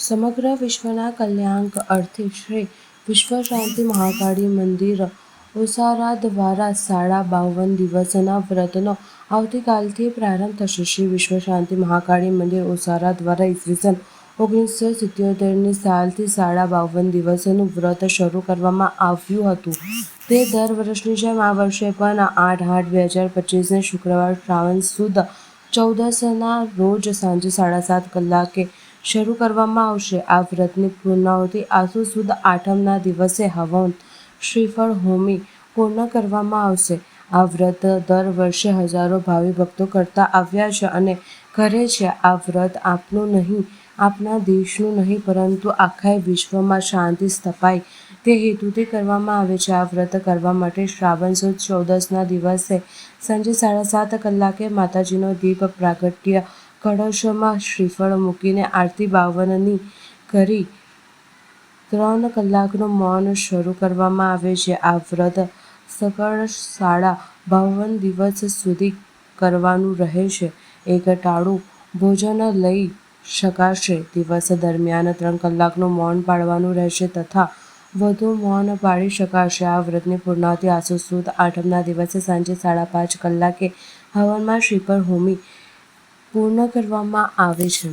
સમગ્ર વિશ્વના કલ્યાણ અર્થે શ્રી વિશ્વ શાંતિ મહાકાળી મંદિર ઓસારા દ્વારા સાડા બાવન દિવસના વ્રતનો આવતીકાલથી પ્રારંભ થશે. શ્રી વિશ્વ શાંતિ મહાકાળી મંદિર ઓસારા દ્વારા ઈસવીસન ઓગણીસો સિત્યોતેરની સાલથી સાડા બાવન દિવસનું વ્રત શરૂ કરવામાં આવ્યું હતું. તે દર વર્ષની જેમ આ વર્ષે પણ આઠ આઠ બે હજાર પચીસને શુક્રવાર શ્રાવણ સુદ ચૌદસના રોજ સાંજે સાડા સાત કલાકે શરૂ કરવામાં આવશે. આ વ્રતની પૂર્ણાહુતિ આસુ સુદ આઠમના દિવસે હવન શ્રીફળ હોમી પૂર્ણ કરવામાં આવશે. આ વ્રત દર વર્ષે હજારો ભાવિ ભક્તો કરતા આવ્યા છે અને કરે છે. આ વ્રત આપનું નહીં, આપના દેશનું નહીં, પરંતુ આખા વિશ્વમાં શાંતિ સ્થપાય તે હેતુથી કરવામાં આવે છે. આ વ્રત કરવા માટે શ્રાવણ સુદ ચૌદસના દિવસે સાંજે સાડા સાત કલાકે માતાજીનો દીપ પ્રાગટ્ય કળશમાં શ્રીફળ મૂકીને આરતી બાવનની કરી ત્રણ કલાકનું મૌન શરૂ કરવામાં આવે છે. આ વ્રત સકળ સાડા બાવન દિવસ સુધી કરવાનું રહે છે. એક ટાળું ભોજન લઈ શકાશે. દિવસ દરમિયાન ત્રણ કલાકનું મૌન પાળવાનું રહેશે તથા વધુ મૌન પાળી શકાશે. આ વ્રતની પૂર્ણાવતી આસુ સુદ આઠમના દિવસે સાંજે સાડા પાંચ કલાકે હવનમાં શ્રીફળ હોમી પૂર્ણ કરવામાં આવે છે.